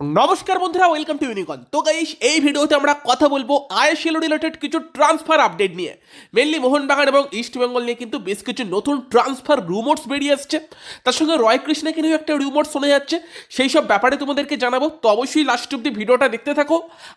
নমস্কার বন্ধুরা welcome to ইউনিকন তো গাইস এই ভিডিওতে আমরা কথা বলব আইএসএল রিলেটেড কিছু ট্রান্সফার আপডেট নিয়ে। মেনলি মোহনবাগান এবং ইস্ট বেঙ্গল নিয়ে কিন্তু বেশ কিছু নতুন ট্রান্সফার রুমোটস বেরিয়ে আসছে। তার সঙ্গে রয় কৃষ্ণাকে নিয়েও একটা রুমোট শোনা যাচ্ছে। সেই সব ব্যাপারে তোমাদেরকে জানাব। তো অবশ্যই লাস্ট অব্দি ভিডিওটা দেখতে থাকো।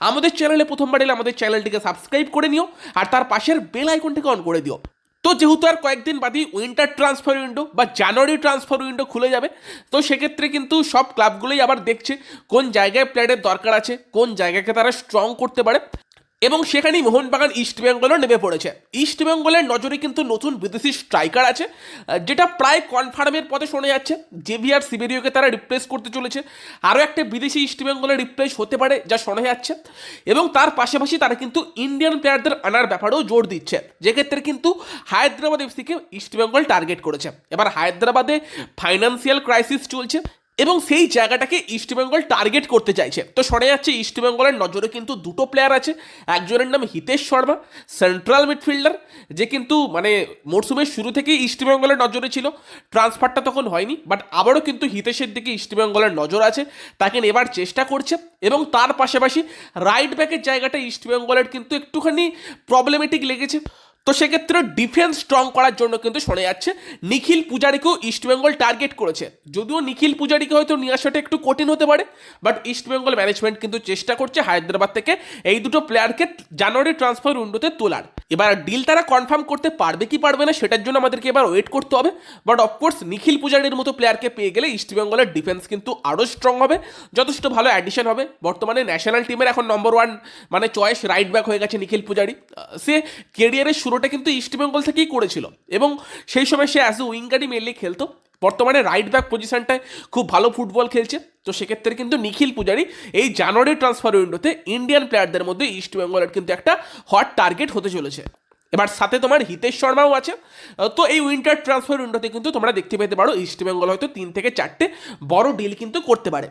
আমাদের চ্যানেলে প্রথমবার এলে আমাদের চ্যানেলটিকে সাবস্ক্রাইব করে নিও। আর তার পাশের বেল আইকনটিকে অন করে দিও। তো যেহেতু আর কয়েকদিন বাদই উইন্টার ট্রান্সফার উইন্ডো বা জানুয়ারি ট্রান্সফার উইন্ডো খুলে যাবে, তো সেক্ষেত্রে কিন্তু সব ক্লাবগুলোই আবার দেখছে কোন জায়গায় প্লেয়ারের দরকার আছে, কোন জায়গাকে তারা স্ট্রং করতে পারে। এবং সেখানেই মোহনবাগান ইস্ট বেঙ্গলও নেমে পড়েছে। ইস্ট বেঙ্গলের নজরে কিন্তু নতুন বিদেশি স্ট্রাইকার আছে, যেটা প্রায় কনফার্মের পথে শোনা যাচ্ছে। জেভিয়ার সিবেরিওকে তারা রিপ্লেস করতে চলেছে। আরও একটা বিদেশি ইস্ট বেঙ্গলের রিপ্লেস হতে পারে, যা শোনা যাচ্ছে। এবং তার পাশাপাশি তারা কিন্তু ইন্ডিয়ান প্লেয়ারদের আনার ব্যাপারেও জোর দিচ্ছে। যেক্ষেত্রে কিন্তু হায়দ্রাবাদ এফসিকে ইস্ট বেঙ্গল টার্গেট করেছে। এবার হায়দ্রাবাদে ফাইন্যান্সিয়াল ক্রাইসিস চলছে। এবং সেই জায়গাটাকে ইস্টবেঙ্গল টার্গেট করতে চাইছে। তো শোনা যাচ্ছে ইস্টবেঙ্গলের নজরে কিন্তু দুটো প্লেয়ার আছে। একজনের নাম হিতেশ শর্মা সেন্ট্রাল মিডফিল্ডার যে কিন্তু মানে মরসুমের শুরু থেকেই ইস্টবেঙ্গলের নজরে ছিল। ট্রান্সফারটা তখন হয়নি বাট আবারও কিন্তু হিতেশের দিকে ইস্টবেঙ্গলের নজর আছে। তাকে নেবার চেষ্টা করছে এবং তার পাশাপাশি রাইট ব্যাকের জায়গাটা ইস্টবেঙ্গলের কিন্তু একটুখানি প্রবলেমেটিক লেগেছে। তো সেক্ষেত্রে ডিফেন্স স্ট্রং করার জন্য কিন্তু শোনা যাচ্ছে, নিখিল পূজারিকেও ইস্টবেঙ্গল টার্গেট করেছে। যদিও নিখিল পূজারিকে হয়তো নিয়ে আসাটা একটু কঠিন হতে পারে বাট ইস্টবেঙ্গল ম্যানেজমেন্ট কিন্তু চেষ্টা করছে হায়দ্রাবাদ থেকে এই দুটো প্লেয়ারকে জানুয়ারি ট্রান্সফার উইন্ডোতে তোলার। এবার ডিল তারা কনফার্ম করতে পারবে কি পারবে না সেটার জন্য আমাদেরকে এবার ওয়েট করতে হবে বাট অফকোর্স নিখিল পূজারির মতো প্লেয়ারকে পেয়ে গেলে ইস্টবেঙ্গলের ডিফেন্স কিন্তু আরও স্ট্রং হবে, যথেষ্ট ভালো অ্যাডিশন হবে। বর্তমানে ন্যাশনাল টিমের এখন নম্বর ওয়ান মানে চয়েস রাইট ব্যাক হয়ে গেছে নিখিল পূজারি। সে কেরিয়ারের শুরুটা কিন্তু ইস্টবেঙ্গল থেকেই করেছিল। এবং সেই সময় সে অ্যাজ এ উইঙ্গারই মেনলি খেলতো। বর্তমানে রাইট ব্যাক পজিশনটায় খুব ভালো ফুটবল খেলছে। তো সেক্ষেত্রে কিন্তু নিখিল পূজারি এই জানুয়ারি ট্রান্সফার উইন্ডোতে ইন্ডিয়ান প্লেয়ারদের মধ্যে ইস্টবেঙ্গলের কিন্তু একটা হট টার্গেট হতে চলেছে। এবার সাথে তোমার হিতেশ শর্মাও আছে। তো এই উইন্টার ট্রান্সফার উইন্ডোতে কিন্তু তোমরা দেখতে পেতে পারো ইস্টবেঙ্গল হয়তো তিন থেকে চারটে বড় ডিল কিন্তু করতে পারে।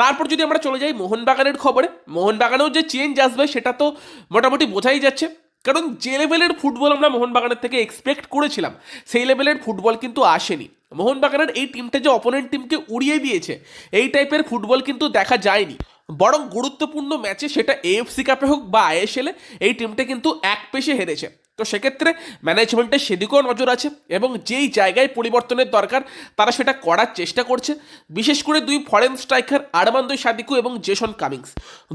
তারপর যদি আমরা চলে যাই মোহনবাগানের খবরে, মোহনবাগানেও যে চেঞ্জ আসবে সেটা তো মোটামুটি বোঝাই যাচ্ছে। কারণ যে লেভেলের ফুটবল আমরা মোহনবাগানের থেকে এক্সপেক্ট করেছিলাম, সেই লেভেলের ফুটবল কিন্তু আসেনি। মোহনবাগানের এই টিমটা যে অপোনেন্ট টিমকে উড়িয়ে দিয়েছে, এই টাইপের ফুটবল কিন্তু দেখা যায়নি। বরং গুরুত্বপূর্ণ ম্যাচে সেটা এএফসি কাপে হোক বা আইএসএলে এই টিমটা কিন্তু এক পেশে হেরেছে। তো সেক্ষেত্রে ম্যানেজমেন্টের সেদিকেও নজর আছে এবং যেই জায়গায় পরিবর্তনের দরকার, তারা সেটা করার চেষ্টা করছে। বিশেষ করে দুই ফরেন স্ট্রাইকার আরমান্দ সাদিকু এবং জেসন কামিংস।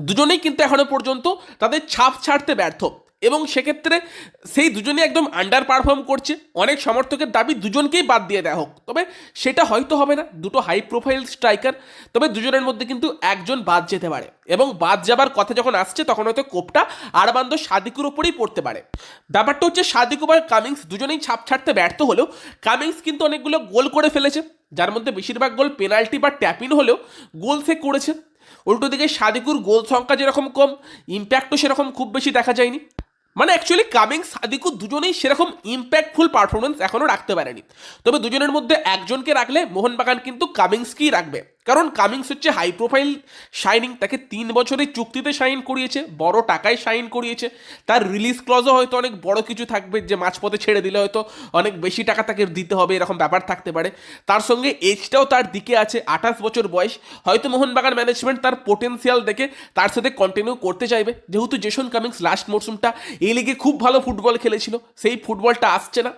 দুজনেই কিন্তু এখনও পর্যন্ত তাদের ছাপ ছাড়তে ব্যর্থ। এবং সেক্ষেত্রে সেই দুজনেই একদম আন্ডার পারফর্ম করছে। অনেক সমর্থকের দাবি দুজনকেই বাদ দিয়ে দেওয়া হোক। তবে সেটা হয়তো হবে না। দুটো হাই প্রোফাইল স্ট্রাইকার তবে দুজনের মধ্যে কিন্তু একজন বাদ যেতে পারে। এবং বাদ যাবার কথা যখন আসছে, তখন হয়তো কোপটা আরবান্দ সাদিকুর ওপরেই পড়তে পারে। ব্যাপারটা হচ্ছে সাদিকু বা কামিংস দুজনেই ছাপ ছাড়তে ব্যর্থ হলেও কামিংস কিন্তু অনেকগুলো গোল করে ফেলেছে। যার মধ্যে বেশিরভাগ গোল পেনাল্টি বা ট্যাপিন হলেও গোল সে করেছে। উল্টো দিকে সাদিকুর গোল সংখ্যা যেরকম কম ইম্প্যাক্টও সেরকম খুব বেশি দেখা যায়নি। মানে অ্যাকচুয়ালি কামিং সাদিকু দুজনেই সেরকম ইম্প্যাক্টফুল পারফরমেন্স এখনও রাখতে পারেনি। তবে দুজনের মধ্যে একজনকে রাখলে মোহনবাগান কিন্তু কামিংসকেই রাখবে। কারণ কামিংস হচ্ছে হাই প্রোফাইল শাইনিং তাকে তিন বছরের চুক্তিতে সাইন করিয়েছে, বড় টাকায় সাইন করিয়েছে। তার রিলিজ ক্লজও হয়তো অনেক বড় কিছু থাকবে যে মাঝপথে ছেড়ে দিলে হয়তো অনেক বেশি টাকা তাকে দিতে হবে, এরকম ব্যাপার থাকতে পারে। তার সঙ্গে এজটাও তার দিকে আছে, আঠাশ বছর বয়স। হয়তো মোহনবাগান ম্যানেজমেন্ট তার পোটেন্সিয়াল দেখে তার সাথে কন্টিনিউ করতে চাইবে। যেহেতু জেসন কামিংস লাস্ট মরসুমটা এই লিগে খুব ভালো ফুটবল খেলেছিল, সেই ফুটবলটা আসছে না।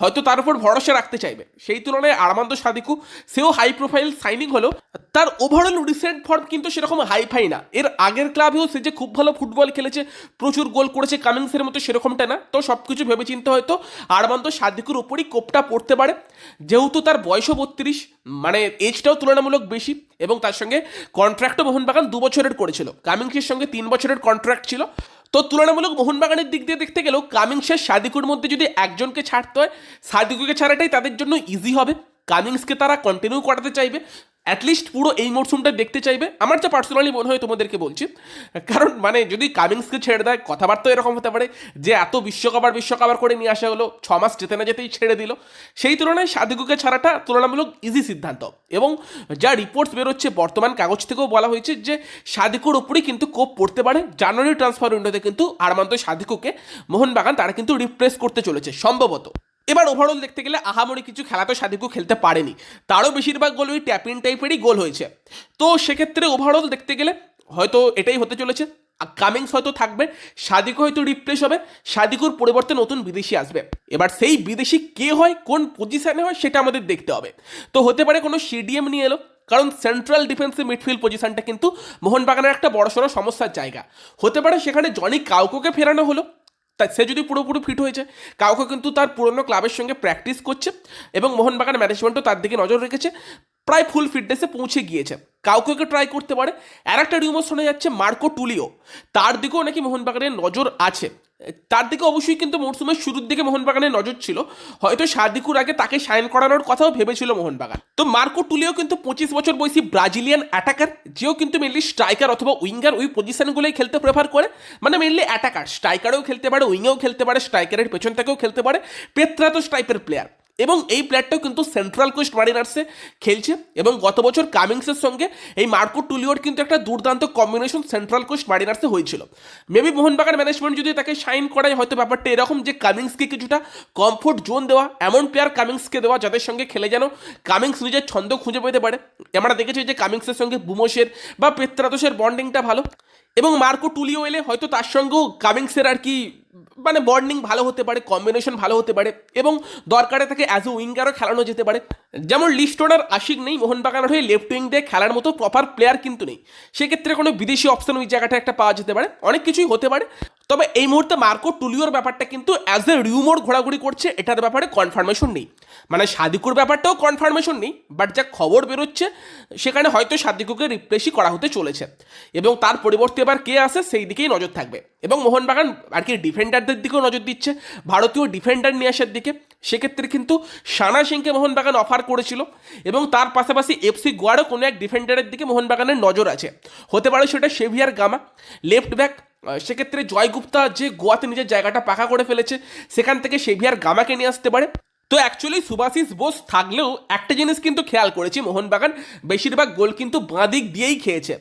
হয়তো তার উপর ভরসা রাখতে চাইবে। সেই তুলনায় আরমান্দ সাদিকু, সেও হাই প্রোফাইল সাইনিং হলেও তার ওভারঅল রিসেন্ট ফর্ম কিন্তু সেরকম হাই ফাই না। এর আগের ক্লাবেও সে যে খুব ভালো ফুটবল খেলেছে, প্রচুর গোল করেছে কামিংসের মতো সেরকমটা না। তো সব কিছু ভেবে চিন্তে হয়তো আরমান্দ সাদিকুর উপরই কোপটা পড়তে পারে। যেহেতু তার বয়সও বত্রিশ মানে এজটাও তুলনামূলক বেশি এবং তার সঙ্গে কন্ট্রাক্টও মোহনবাগান দু বছরের করেছিল। কামিংসের সঙ্গে তিন বছরের কন্ট্রাক্ট ছিল। তো তুলনামূলক মোহনবাগানের দিক দিয়ে দেখতে গেলেও কামিংসের সাদিকুর মধ্যে যদি একজনকে ছাড়তে হয়, সাদিকুকে ছাড়াটাই তাদের জন্য ইজি হবে। কামিংসকে তারা কন্টিনিউ করাতে চাইবে। অ্যাটলিস্ট পুরো এই মরশুমটা দেখতে চাইবে। আমার যা পার্সোনালি মনে হয় তোমাদেরকে বলছি। কারণ মানে যদি কামিংসকে ছেড়ে দেয়, কথাবার্তা এরকম হতে পারে যে এত বিশ্বকাপ আর বিশ্বকাপ করে নিয়ে আসা হলো, ছ মাস যেতে না যেতেই ছেড়ে দিল। সেই তুলনায় সাদিকুকে ছাড়াটা তুলনামূলক ইজি সিদ্ধান্ত। এবং যা রিপোর্টস বেরোচ্ছে, বর্তমান কাগজ থেকেও বলা হয়েছে যে সাদিকুর উপরেই কিন্তু কোপ পড়তে পারে। জানুয়ারি ট্রান্সফার উইন্ডোতে কিন্তু আরমান্ত সাদিকুকে মোহনবাগান তারা কিন্তু রিপ্লেস করতে চলেছে, সম্ভবত। এবার ওভারঅল দেখতে গেলে আহামরি কিছু খেলা তো সাদিকু খেলতে পারেনি। তারও বেশিরভাগ গোল ওই ট্যাপিন টাইপেরই গোল হয়েছে। তো সেক্ষেত্রে ওভারঅল দেখতে গেলে হয়তো এটাই হতে চলেছে। কামিংস হয়তো থাকবে, সাদিকু হয়তো রিপ্লেস হবে, সাদিকুর পরিবর্তে নতুন বিদেশি আসবে। এবার সেই বিদেশি কে হয়, কোন পজিশনে হয়, সেটা আমাদের দেখতে হবে। তো হতে পারে কোনো সিডিএম নিয়ে এলো, কারণ সেন্ট্রাল ডিফেন্সিভ মিডফিল্ড পজিশনটা কিন্তু মোহনবাগানের একটা বড়সড় সমস্যার জায়গা। হতে পারে সেখানে জনি কাউকে ফেরানো হলো তা সে যদি পুরোপুরি ফিট হয়েছে কাউকে কিন্তু তার পুরনো ক্লাবের সঙ্গে প্র্যাকটিস করছে এবং মোহনবাগান ম্যানেজমেন্টও তার দিকে নজর রেখেছে, প্রায় ফুল ফিটনেসে পৌঁছে গিয়েছে। কাউকে ট্রাই করতে পারে। আর একটা রিউমার শোনা যাচ্ছে মার্কো টুলিও, তার দিকেও নাকি মোহনবাগানের নজর আছে। তার দিকে অবশ্যই কিন্তু মরসুমের শুরুর দিকে মোহনবাগানের নজর ছিল। হয়তো সাদিকুর আগে তাকে সাইন করানোর কথাও ভেবেছিল মোহনবাগান। তো মার্কো টুলিও কিন্তু পঁচিশ বছর বয়সী ব্রাজিলিয়ান অ্যাটাকার যেও কিন্তু মেনলি স্ট্রাইকার অথবা উইঙ্গার ওই পজিশনগুলোই খেলতে প্রেফার করে। মানে মেনলি অ্যাটাকার স্ট্রাইকারেও খেলতে পারে উইংয়েও খেলতে পারে স্ট্রাইকারের পেছন থেকেও খেলতে পারে। পেত্রা তো স্ট্রাইপের প্লেয়ার এবং এই প্লেয়ারটাও কিন্তু সেন্ট্রাল কোস্ট মারিনার্সে খেলছে এবং গত বছর কামিংসের সঙ্গে এই মার্কো টুলিওর কিন্তু একটা দুর্দান্ত কম্বিনেশন সেন্ট্রাল কোস্ট মারিনার্সে হয়েছিল। মেবি মোহনবাগান ম্যানেজমেন্ট যদি তাকে সাইন করায়, হয়তো ব্যাপারটা এরকম যে কামিংসকে কিছুটা কমফোর্ট জোন দেওয়া, এমন প্লেয়ার কামিংসকে দেওয়া যাদের সঙ্গে খেলে যেন কামিংস নিজের ছন্দ খুঁজে পেতে পারে। আমরা দেখেছি যে কামিংসের সঙ্গে বুমোসের বা পেত্রাদোসের বন্ডিংটা ভালো। এবং মার্কো টুলিও এলে হয়তো তার সঙ্গেও কামিংসের আর কি মানে বন্ডিং ভালো হতে পারে কম্বিনেশন ভালো হতে পারে এবং দরকারে তাকে অ্যাজ এ উইঙ্গারও খেলানো যেতে পারে। যেমন লিস্টোনার আশিক নেই মোহনবাগানের হয়ে লেফট উইং দিয়ে খেলার মতো প্রপার প্লেয়ার কিন্তু নেই। সেক্ষেত্রে কোনো বিদেশি অপশন ওই জায়গাটা একটা পাওয়া যেতে পারে, অনেক কিছুই হতে পারে। তবে এই মুহূর্তে মার্কো টুলিওর ব্যাপারটা কিন্তু অ্যাজ এ রিউমোর ঘোরাঘুরি করছে, এটার ব্যাপারে কনফার্মেশন নেই। মানে সাদিকুর ব্যাপারটাও কনফার্মেশন নেই বাট যা খবর বেরোচ্ছে, সেখানে হয়তো সাদিকুকে রিপ্লেসই করা হতে চলেছে। এবং তার পরিবর্তে এবার কে আসে সেই দিকেই নজর থাকবে। এবং মোহনবাগান আর কি ডিফেন্ডারদের দিকেও নজর দিচ্ছে, ভারতীয় ডিফেন্ডার নিয়ে আসার দিকে। সেক্ষেত্রে কিন্তু সানা সিংকে মোহনবাগান অফার করেছিল, এবং তার পাশাপাশি এফসি গোয়ারও কোনো এক ডিফেন্ডারের দিকে মোহনবাগানের নজর আছে। হতে পারে সেটা সেভিয়ার গামা লেফট ব্যাক সেক্ষেত্রে জয় গুপ্তা যে গোয়াতে নিজের জায়গাটা পাকা করে ফেলেছে, সেখান থেকে সেভিয়ার গামাকে নিয়ে আসতে পারে। তো অ্যাকচুয়ালি সুভাশিস বোস থাকলেও একটা জিনিস কিন্তু খেয়াল করেছি, মোহনবাগান বেশিরভাগ গোল কিন্তু বাঁ দিক দিয়েই খেয়েছে।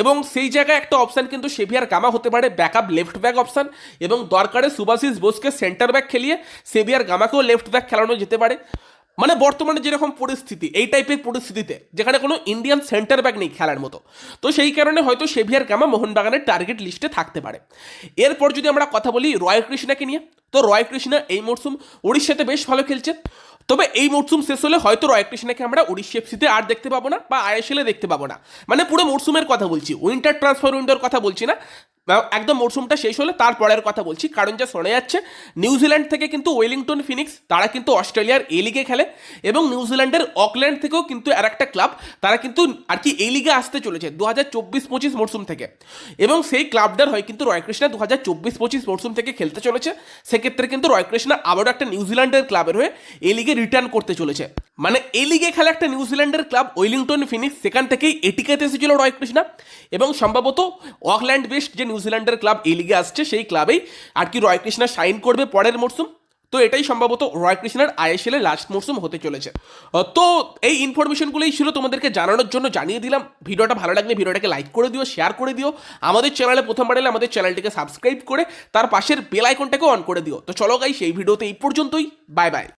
এবং সেই জায়গায় একটা অপশান কিন্তু সেভিয়ার গামা হতে পারে ব্যাকআপ লেফট ব্যাক অপশান এবং দরকারে সুভাশিস বোসকে সেন্টার ব্যাক খেলিয়ে সেভিয়ার গামাকেও লেফট ব্যাক খেলানো যেতে পারে। মানে বর্তমানে যেরকম পরিস্থিতি, এই টাইপের পরিস্থিতিতে, যেখানে কোনো ইন্ডিয়ান সেন্টার ব্যাক নেই খেলার মতো। তো সেই কারণে হয়তো সেভিয়ার গামা মোহনবাগানের টার্গেট লিস্টে থাকতে পারে। এরপর যদি আমরা কথা বলি রয় কৃষ্ণাকে নিয়ে, তো রয় কৃষ্ণা এই মরশুম উড়িষ্যাতে বেশ ভালো খেলছে। তবে এই মরশুম শেষ হলে হয়তো রয় কৃষ্ণাকে আমরা উড়িষ্যা এফসিতে আর দেখতে পাবো না বা আইএসএলে দেখতে পাবো না। মানে পুরো মরশুমের কথা বলছি উইন্টার ট্রান্সফার উইন্ডোর কথা বলছি না। একদম মরশুমটা শেষ হলে তারপরের কথা বলছি, কারণ যা শোনা যাচ্ছে নিউজিল্যান্ড থেকে কিন্তু ওয়েলিংটন ফিনিক্স, তারা কিন্তু অস্ট্রেলিয়ার এ লিগে খেলে এবং নিউজিল্যান্ডের অকল্যান্ড থেকেও কিন্তু আর একটা ক্লাব, তারা কিন্তু আর কি এই লিগে আসতে চলেছে দু হাজার চব্বিশ পঁচিশ মরশুম থেকে। এবং সেই ক্লাবটার হয় কিন্তু রয়কৃষ্ণা দু হাজার চব্বিশ পঁচিশ মরশুম থেকে খেলতে চলেছে, সেক্ষেত্রে কিন্তু রয়কৃষ্ণা আবারও একটা নিউজিল্যান্ডের ক্লাবের হয়ে এই লিগে রিটার্ন করতে চলেছে। মানে এই লিগে খেলা একটা নিউজিল্যান্ডের ক্লাব ওয়েলিংটন ফিনিক্স সেখান থেকেই এটিকেতে এসেছিল রয় কৃষ্ণা। এবং সম্ভবত অকল্যান্ড বেস্ট যে নিউজিল্যান্ডের ক্লাব এই লিগে আসছে, সেই ক্লাবেই আর কি রয় কৃষ্ণা সাইন করবে পরের মরশুম তো এটাই সম্ভবত রয় কৃষ্ণার আইএসএল এর লাস্ট মরশুম হতে চলেছে। তো এই ইনফরমেশনগুলোই ছিল তোমাদেরকে জানানোর জন্য জানিয়ে দিলাম। ভিডিওটা ভালো লাগলে ভিডিওটাকে লাইক করে দিও শেয়ার করে দিও। আমাদের চ্যানেলে প্রথমবার এলে আমাদের চ্যানেলটিকে সাবস্ক্রাইব করে তার পাশের বেল আইকনটাকে অন করে দিও। তো চলো গাই সেই ভিডিওতে এই পর্যন্তই। Bye bye